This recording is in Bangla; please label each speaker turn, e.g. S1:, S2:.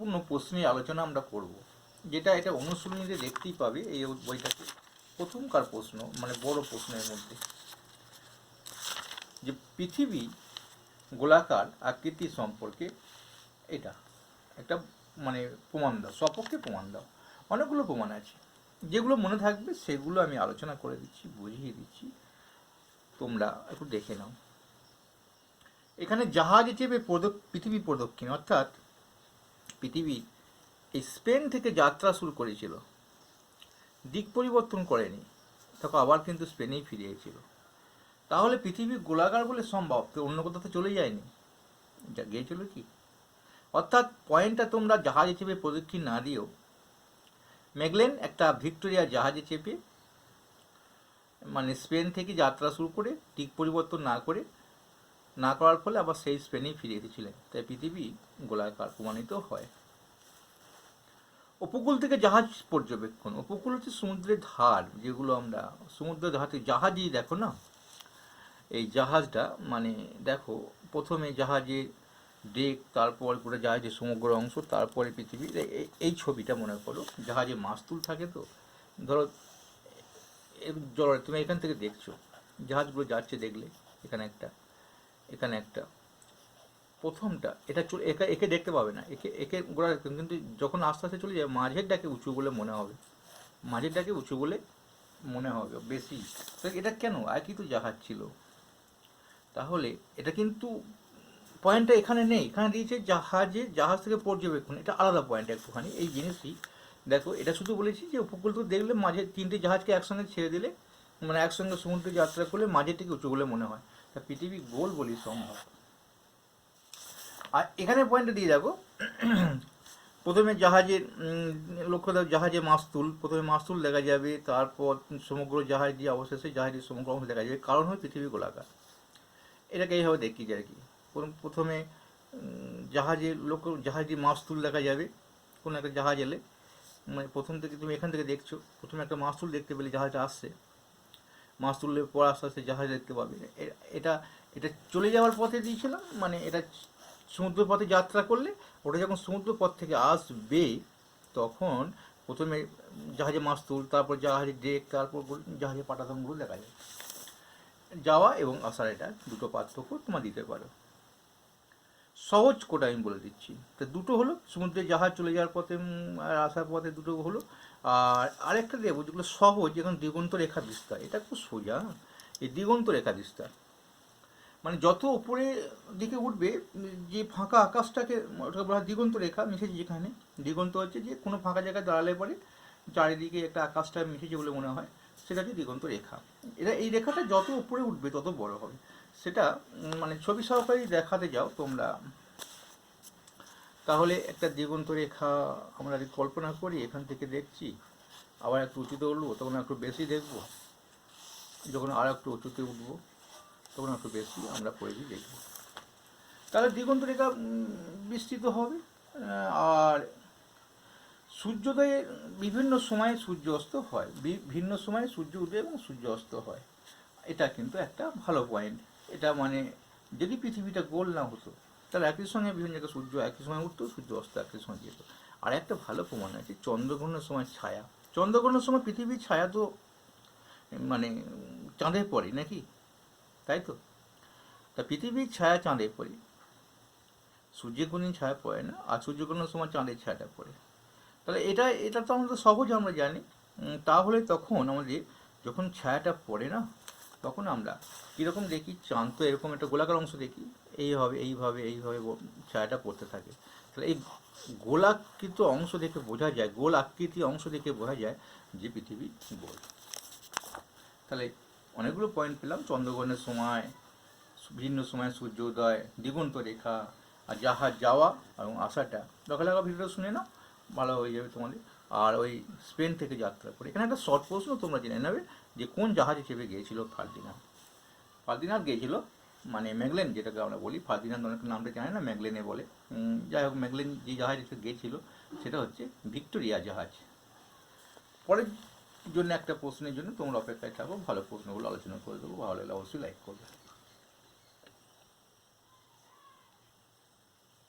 S1: গুরুত্বপূর্ণ প্রশ্নের আলোচনা আমরা করব, যেটা এটা অনুশীলনীতে দেখতেই পাবে এই বইটাতে। প্রথমকার প্রশ্ন মানে বড় প্রশ্নের মধ্যে। যে পৃথিবী, গোলাকার আকৃতি সম্পর্কে এটা, একটা মানে প্রমাণ দাও সপক্ষে প্রমাণ দাও। অনেকগুলো প্রমাণ আছে। যেগুলো মনে থাকবে সেগুলো আমি আলোচনা করে দিচ্ছি, বুঝিয়ে দিচ্ছি। তোমরা একটু দেখে নাও। এখানে জাহাজে চেপে পৃথিবী প্রদক্ষিণ, অর্থাৎ পৃথিবী এই স্পেন থেকে যাত্রা শুরু করেছিল। দিক পরিবর্তন করেনি। তখন আবার কিন্তু স্পেনেই ফিরিয়েছিল তাহলে পৃথিবী গোলাকার বলে সম্ভব? তো অন্য কোথাও তো চলে যায়নি। যা গিয়েছিল কি? অর্থাৎ পয়েন্টটা তোমরা জাহাজে চেপে প্রদক্ষিণ না দিও মেগলেন একটা ভিক্টোরিয়া জাহাজে চেপে মানে স্পেন থেকে যাত্রা শুরু করে, দিক পরিবর্তন না করে না করার ফলে আবার সেই স্পেনেই ফিরে এসেছিলেন তাই পৃথিবী গোলাকার প্রমাণিত হয়। উপকূল থেকে জাহাজ পর্যবেক্ষণ। উপকূল হচ্ছে সমুদ্রের ধার, যেগুলো আমরা সমুদ্রের ধার থেকে জাহাজই, দেখো না? এই জাহাজটা মানে দেখো, প্রথমে জাহাজের ডেক, তারপর পুরো জাহাজের সমগ্র অংশ, তারপরে পৃথিবীর এই ছবিটা মনে করো, জাহাজে মাস্তুল থাকে তো? ধরো জল তুমি এখান থেকে দেখছ, জাহাজগুলো যাচ্ছে দেখলে, এখানে একটা। এখানে একটা। প্রথমটা, এটা একে একে দেখতে পাবে না। একে একে গোড়া কিন্তু যখন আস্তে আস্তে চলে যাবে মাঝের ডাকে উঁচু বলে মনে হবে। মাঝের ডাকে উঁচু বলে মনে হবে, বেশি। তো এটা কেন? আর কি তো জাহাজ ছিল তাহলে এটা কিন্তু পয়েন্টটা এখানে নেই। এখানে দিয়েছে জাহাজে, জাহাজ থেকে পর্যবেক্ষণ। এটা আলাদা পয়েন্ট একটুখানি। এই জিনিসই দেখো, এটা শুধু বলেছি যে উপকূল তো দেখলে মাঝে তিনটে জাহাজকে একসঙ্গে ছেড়ে দিলে মানে একসঙ্গে সমুদ্রে যাত্রা করলে মাঝের থেকে উঁচু বলে মনে হয়। তা পৃথিবী গোল বলি সম্ভব। আর এখানে পয়েন্টটা দিয়ে দেখো প্রথমে জাহাজের উম, লক্ষ্য জাহাজে মাস্তুল প্রথমে মাস্তুল দেখা যাবে তারপর সমগ্র জাহাজ দিয়ে অবশেষে জাহাজের সমগ্র অংশ দেখা যাবে। কারণ হয় পৃথিবী গোলাকার। এটাকে এইভাবে দেখি আর কি। প্রথম- জাহাজের লোক জাহাজে মাস্তুল দেখা যাবে কোনো একটা জাহাজ এলে। মানে প্রথম থেকে তুমি এখান থেকে দেখছ। প্রথমে একটা মাস্তুল দেখতে পেলে জাহাজটা আসছে। মাস্তুলের পর আস্তে আস্তে জাহাজ দেখতে পাবে এটা এটা চলে যাওয়ার পথে দিয়েছিলাম মানে এটা সমুদ্র পথে যাত্রা করলে, ওটা যখন সমুদ্র পথ থেকে আসবে, তখন প্রথমে জাহাজে মাস্তুল তারপর জাহাজে ডেক তারপর জাহাজে পাটাতনগুলো দেখা যায়। যাওয়া এবং আসার এটা দুটো পার্থক্য তোমার দিতে পারো। সহজ কোটা আমি বলে দিচ্ছি। তো দুটো হলো, সমুদ্রে জাহাজ চলে যাওয়ার পথে আর আসার পথে দুটো হলো, আর আরেকটা দেবো যেগুলো সহজ, যেমন দিগন্ত রেখা বিস্তার। এটা খুব সোজা এই দিগন্ত রেখা বিস্তার। মানে যত উপরে দিকে উঠবে, যে ফাঁকা আকাশটাকে, ওটাকে বলা দিগন্ত রেখা, মিশেছে যেখানে? দিগন্ত হচ্ছে যে কোনো ফাঁকা জায়গায় দাঁড়ালে পরে চারিদিকে একটা আকাশটা মিশেছে বলে মনে হয়, সেটা হচ্ছে দিগন্ত রেখা। এটা এই রেখাটা যত উপরে উঠবে, তত বড় হবে। সেটা মানে ছবি সহকারে দেখাতে যাও তোমরা। তাহলে একটা দিগন্ত রেখা আমরা কল্পনা করি, এখান থেকে দেখছি। আবার একটু উঁচুতে উঠবো, তখন একটু বেশি দেখব। যখন আর একটু উঁচুতে উঠবো, তখন একটু বেশি আমরা পরিধি দেখব। তাহলে দিগন্ত রেখা বিস্তৃত হবে। আর সূর্যোদয়ে বিভিন্ন সময়ে সূর্য অস্ত হয়। বি- ভিন্ন সময়ে সূর্য উদয় এবং সূর্য অস্ত হয়। এটা কিন্তু একটা ভালো পয়েন্ট এটা মানে যদি পৃথিবীটা গোল না হতো তাহলে একই সঙ্গে বিভিন্ন জায়গায় সূর্য একই সময় উঠতো, সূর্য অস্ত একই সময় যেত। আর একটা ভালো প্রমাণ আছে, চন্দ্রগ্রহণের সময় ছায়া। চন্দ্রগ্রহণের সময় পৃথিবীর ছায়া তো মানে চাঁদে পড়ে নাকি? তাই তো? তা পৃথিবীর ছায়া চাঁদে পড়ে। সূর্যের কোনদিন ছায়া পড়ে না, আর সূর্যগ্রহণের সময় চাঁদের ছায়াটা পড়ে। তাহলে এটা এটা তো আমাদের সহজ আমরা জানি। তাহলে তখন আমাদের যখন ছায়াটা পড়ে না তখন আমরা কীরকম দেখি, চাঁদ তো এরকম একটা গোলাকার অংশ দেখি এইভাবে এইভাবে এইভাবে ছায়াটা পড়তে থাকে। তাহলে এই গোলাকৃত অংশ দেখে বোঝা যায়, গোল আকৃতি অংশ দেখে বোঝা যায় যে পৃথিবী গোল। তাহলে অনেকগুলো পয়েন্ট পেলাম, চন্দ্রগ্রহণের সময় ভিন্ন সময় সূর্য উদয় দিগন্ত রেখা, আর জাহাজ যাওয়া এবং আসাটা। লেখা লেখা ভিডিওটা শুনে নাও, ভালো হয়ে যাবে তোমাদের। আর ওই স্পেন থেকে যাত্রা করে। এখানে একটা শর্ট প্রশ্ন তোমরা জেনে নেবে যে কোন জাহাজে চেপে গিয়েছিল ফার্দিনান্দ ফার্দিনান্দ গিয়েছিল মানে ম্যাগলেন, যেটাকে আমরা বলি। ফার্দিনান্দ অনেক নামটা জানে না, ম্যাগলেনে বলে। যাই হোক, ম্যাগলেন যে জাহাজে গিয়েছিল, সেটা হচ্ছে ভিক্টোরিয়া জাহাজ। পরের জন্য একটা প্রশ্নের জন্য তোমরা অপেক্ষায় থাকো, ভালো প্রশ্নগুলো আলোচনা করে দেবো, ভালো লাগলে অবশ্যই লাইক করবে।